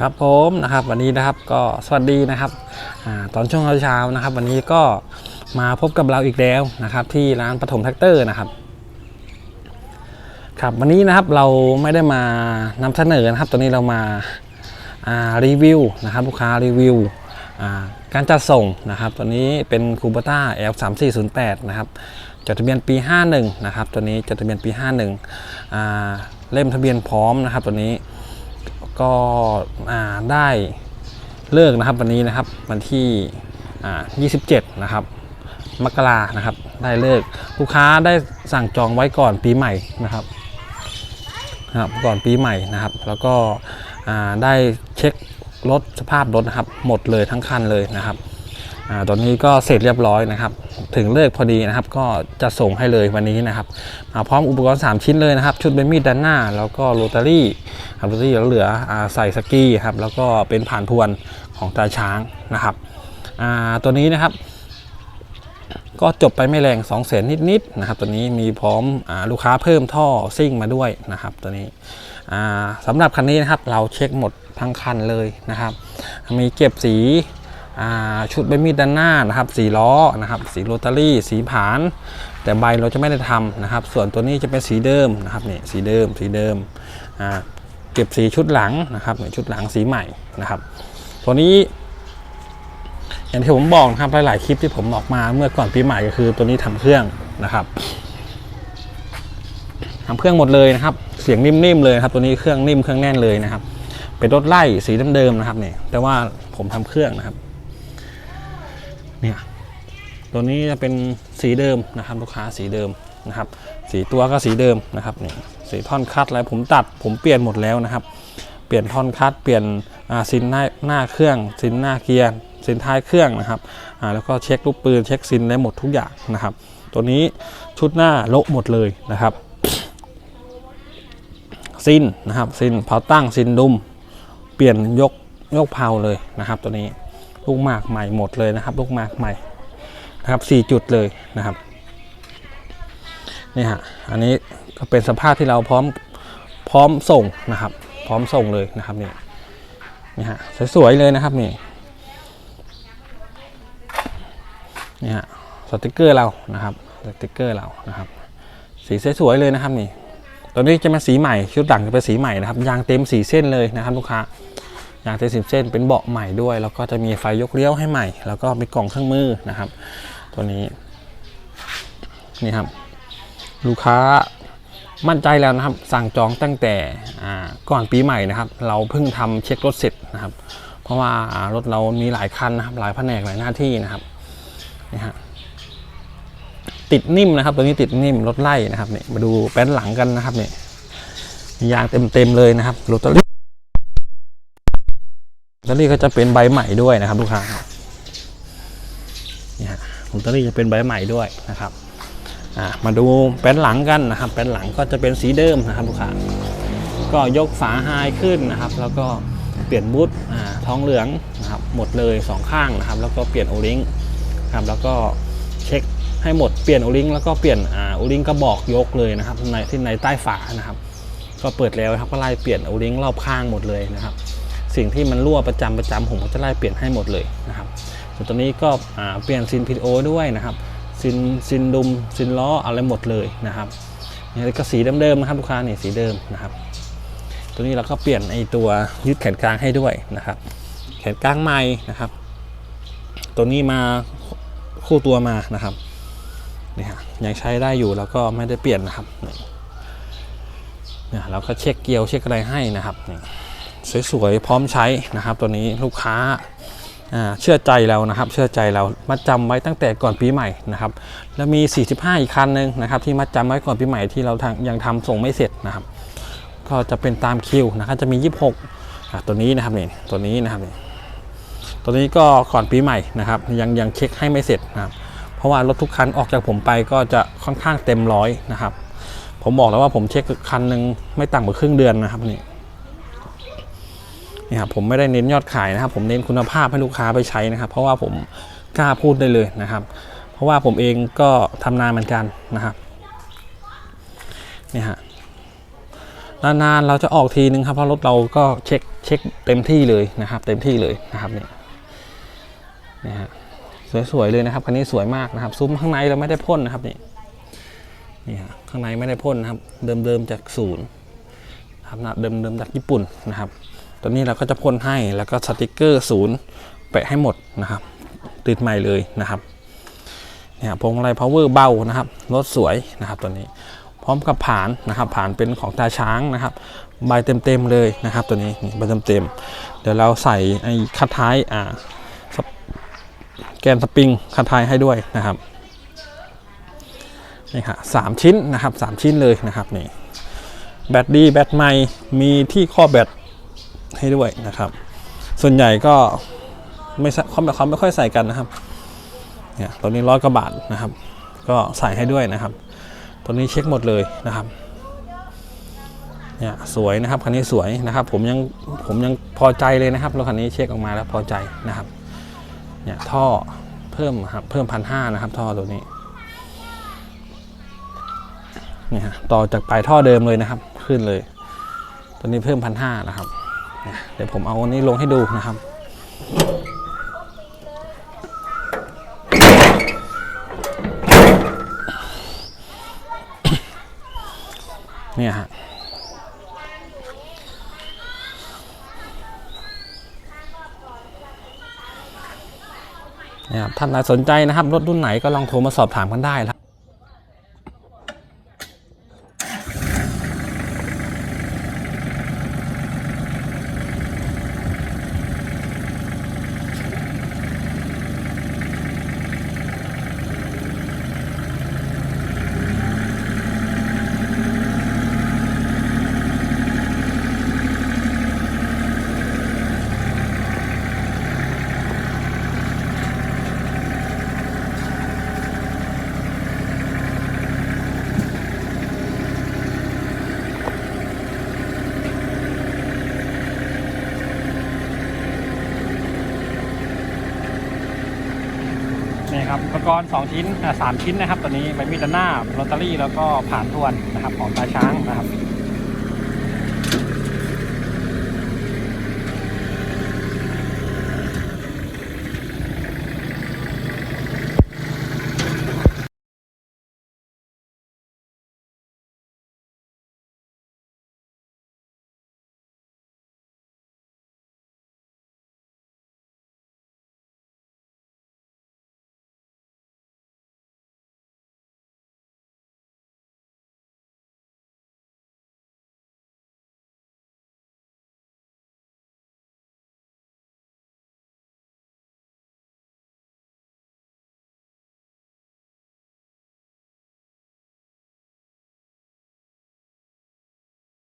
ครับผมนะครับวันนี้นะครับก็สวัสดีนะครับอตอนช่วงเช้าๆนะครับ วันนี้ก็มาพบกับเราอีกแล้วนะครับ ที่ร้านปฐมแท็กเตอร์นะครับครับวันนี้นะครับเราไม่ได้มานำเสนอนะครับ ตอนนี้เรามาารีวิวนะครับลูกค้ารีวิวการจัดส่งนะครับ ตัวนี้เป็นคูเบต้า L 3 4 0 8นะครับจดทะเบียนปี 51นะครับตัวนี้จดทะเบียนปี 51อ่าเล่มทะเบียนพร้อมนะครับตัวนี้ ก็ได้เลิกนะครับวันนี้นะครับวันที่27 นะครับมกรานะครับ ได้เลิกลูกค้าได้สั่งจองไว้ก่อนปีใหม่นะครับนะครับก่อนปีใหม่นะครับ แล้วก็ได้เช็ครถสภาพรถนะครับ หมดเลยทั้งคันเลยนะครับ อาตอนนี้ก็เสร็จเรียบร้อยนะครับ ถึงเลิกพอดีนะครับ ก็จะส่งให้เลยวันนี้นะครับมาพร้อมอุปกรณ์ 3 ชิ้นเลยนะครับ ชุดเป็นมีดด้านหน้า แล้วก็โรตารี่ครับโรตารี่เหลืออ่าใส่สกี้ครับแล้วก็เป็นผ่านพวนของตาช้างนะครับอ่าตัวนี้นะครับ ก็จบไปไม่แรง2 0 0 0 0 0นิดๆนะครับ ตัวนี้มีพร้อมอลูกค้าเพิ่มท่อซิ่งมาด้วยนะครับ ตัวนี้อ่าสำหรับคันนี้นะครับ เราเช็คหมดทั้งคันเลยนะครับ มีเก็บสี ชุดใบมีดด้านหน้านะครับสีล้อนะครับสีโรตารี่ สีผาน แต่ใบเราจะไม่ได้ทำนะครับ ส่วนตัวนี้จะเป็นสีเดิมนะครับนี่สีเดิมสีเดิมเก็บสีชุดหลังนะครับนี่ชุดหลังสีใหม่นะครับ ตัวนี้ อย่างที่ผมบอกนะครับหลายๆคลิปที่ผมออกมาเมื่อก่อนปีใหม่ก็คือตัวนี้ทำเครื่องนะครับทำเครื่องหมดเลยนะครับ เสียงนิ่มๆเลยครับตัวนี้เครื่องนิ่มเครื่องแน่นเลยนะครับ เป็นรถไล่สีเดิมๆนะครับเนี่ยแต่ว่าผมทำเครื่องนะครับ เนี่ยตัวนี้จะเป็นสีเดิมนะครับลูกค้าสีเดิมนะครับ สีตัวก็สีเดิมนะครับนี่สีท่อนคัดอะไรผมตัดผมเปลี่ยนหมดแล้วนะครับ เปลี่ยนท่อนคัดเปลี่ยนซินหน้าหน้าเครื่องซินหน้าเกียร์ซินท้ายเครื่องนะครับแล้วก็เช็คลูกปืนเช็คซินได้หมดทุกอย่างนะครับ ตัวนี้ชุดหน้าโละหมดเลยนะครับซินนะครับซินเผาตั้งซินดุมเปลี่ยนยกยกเผาเลยนะครับ ตัวนี้ ลูกหมากใหม่หมดเลยนะครับ ลูกหมากใหม่นะครับสี่จุดเลยนะครับนี่ฮะอันนี้ก็เป็นสภาพที่เราพร้อมพร้อมส่งนะครับ พร้อมส่งเลยนะครับนี่นี่ฮะสวยๆเลยนะครับนี่นี่ฮะสติกเกอร์เรานะครับสติกเกอร์เรานะครับ สีสวยๆเลยนะครับนี่ตัวนี้จะเป็นสีใหม่ชุดหลังจะเป็นสีใหม่นะครับยางเต็มสีเส้นเลยนะครับลูกค้า ยางเต็มสีเส้นเป็นเบาะใหม่ด้วย แล้วก็จะมีไฟยกเลี้ยวให้ใหม่ แล้วก็มีกล่องเครื่องมือนะครับ ตัวนี้นี่ครับ ลูกค้ามั่นใจแล้วนะครับ สั่งจองตั้งแต่ก่อนปีใหม่นะครับ เราเพิ่งทำเช็ครถเสร็จนะครับ เพราะว่ารถเรามีหลายคันนะครับหลายแผนกหลายหน้าที่นะครับนี่ฮะติดนิ่มนะครับ ตัวนี้ติดนิ่มรถไล่นะครับเนี่ยมาดูแป้นหลังกันนะครับเนี่ยยางเต็มๆเลยนะครับโรตารี่ โรตารี่ก็จะเป็นใบใหม่ด้วยนะครับลูกค้านี่ฮะโรตารี่จะเป็นใบใหม่ด้วยนะครับอะมาดูแป้นหลังกันนะครับ แป้นหลังก็จะเป็นสีเดิมนะครับลูกค้าก็ยกฝาไฮขึ้นนะครับ แล้วก็เปลี่ยนบูทอ่าท้องเหลืองนะครับหมดเลยสองข้างนะครับ แล้วก็เปลี่ยนโอลิงครับแล้วก็เช็คให้หมดเปลี่ยนโอลิงแล้วก็เปลี่ยนอ่าโอลิงกระบอกยกเลยนะครับในที่ในใต้ฝานะครับ ก็เปิดแล้วครับก็ไล่เปลี่ยนโอลิงรอบข้างหมดเลยนะครับ สิ่งที่มันรั่วประจำประจำผมก็จะไล่เปลี่ยนให้หมดเลยนะครับส่วนตัวนี้ก็เปลี่ยนซินพีโอด้วยนะครับซินซินดุมซินล้ออะไรหมดเลยนะครับนี่ก็สีเดิมๆนะครับลูกค้านี่สีเดิมนะครับ ตัวนี้เราก็เปลี่ยนไอตัวยึดแขนกลางให้ด้วยนะครับ แขนกลางใหม่นะครับ ตัวนี้มาคู่ตัวมานะครับนี่ฮะยังใช้ได้อยู่แล้วก็ไม่ได้เปลี่ยนนะครับเนี่ยเราก็เช็คเกียวเช็คอะไรให้นะครับนี่ สวยๆพร้อมใช้นะครับ ตัวนี้ลูกค้าเชื่อใจเรานะครับ เชื่อใจเรามัดจำไว้ตั้งแต่ก่อนปีใหม่นะครับ แล้วมี 45 อีกคันหนึ่งนะครับ ที่มัดจำไว้ก่อนปีใหม่ที่เราทางยังทำส่งไม่เสร็จนะครับ ก็จะเป็นตามคิวนะครับจะมี 26 ตัวนี้นะครับนี่ตัวนี้นะครับนี่ตัวนี้ก็ก่อนปีใหม่นะครับ ยังยังเช็คให้ไม่เสร็จนะครับ เพราะว่ารถทุกคันออกจากผมไปก็จะค่อนข้างเต็มร้อยนะครับ ผมบอกแล้วว่าผมเช็คคันหนึ่งไม่ต่ำกว่าครึ่งเดือนนะครับนี่ นี่ครับผมไม่ได้เน้นยอดขายนะครับ ผมเน้นคุณภาพให้ลูกค้าไปใช้นะครับ เพราะว่าผมกล้าพูดได้เลยนะครับ เพราะว่าผมเองก็ทำนานเหมือนกันนะครับนี่ฮะนานๆเราจะออกทีนึงครับเพราะรถเราก็เช็คเช็คเต็มที่เลยนะครับ เต็มที่เลยนะครับเนี่ยนี่ฮะสวยๆเลยนะครับคันนี้สวยมากนะครับ ซุ้มข้างในเราไม่ได้พ่นนะครับนี่นี่ฮะข้างในไม่ได้พ่นนะครับ เดิมๆจากศูนย์ครับนะเดิมๆจากญี่ปุ่นนะครับ ตัวนี้เราก็จะพ่นให้แล้วก็สติกเกอร์ศูนย์แปะให้หมดนะครับ ติดใหม่เลยนะครับเนี่ยพวงมาลัย power เบานะครับรถสวยนะครับตัวนี้ พร้อมกับผานนะครับผานเป็นของตาช้างนะครับใบเต็มๆเลยนะครับตัวนี้ใบเต็มๆเดี๋ยวเราใส่ไอ้คัดท้ายอ่าแกนสปริงคัดท้ายให้ด้วยนะครับนี่ค่ะสามชิ้นนะครับสามชิ้นเลยนะครับนี่แบตดีแบตใหม่มีที่ข้อแบต ให้ด้วยนะครับ ส่วนใหญ่ก็ไม่เขาเขาไม่ค่อยใส่กันนะครับเนี่ยตัวนี้ร้อยกว่าบาทนะครับ ก็ใส่ให้ด้วยนะครับ ตัวนี้เช็คหมดเลยนะครับเนี่ยสวยนะครับคันนี้สวยนะครับ ผมยังผมยังพอใจเลยนะครับรถคันนี้เช็คออกมาแล้วพอใจนะครับเนี่ยท่อเพิ่มครับเพิ่มพันห้านะครับ ท่อตัวนี้เนี่ยฮะต่อจากปลายท่อเดิมเลยนะครับ ขึ้นเลย ตัวนี้เพิ่มพันห้านะครับ เดี๋ยวผมเอาอันนี้ลงให้ดูนะครับเนี่ยฮะเนี่ยครับท่านใดสนใจนะครับรถรุ่นไหนก็ลองโทรมาสอบถามกันได้ครับ นี่ครับอุปกรณ์ 2 ชิ้นอ่าสามชิ้นนะครับตัวนี้ใบมีดด้านหน้าลอตเตอรี่แล้วก็ผ่านทวนนะครับของตาช้างนะครับ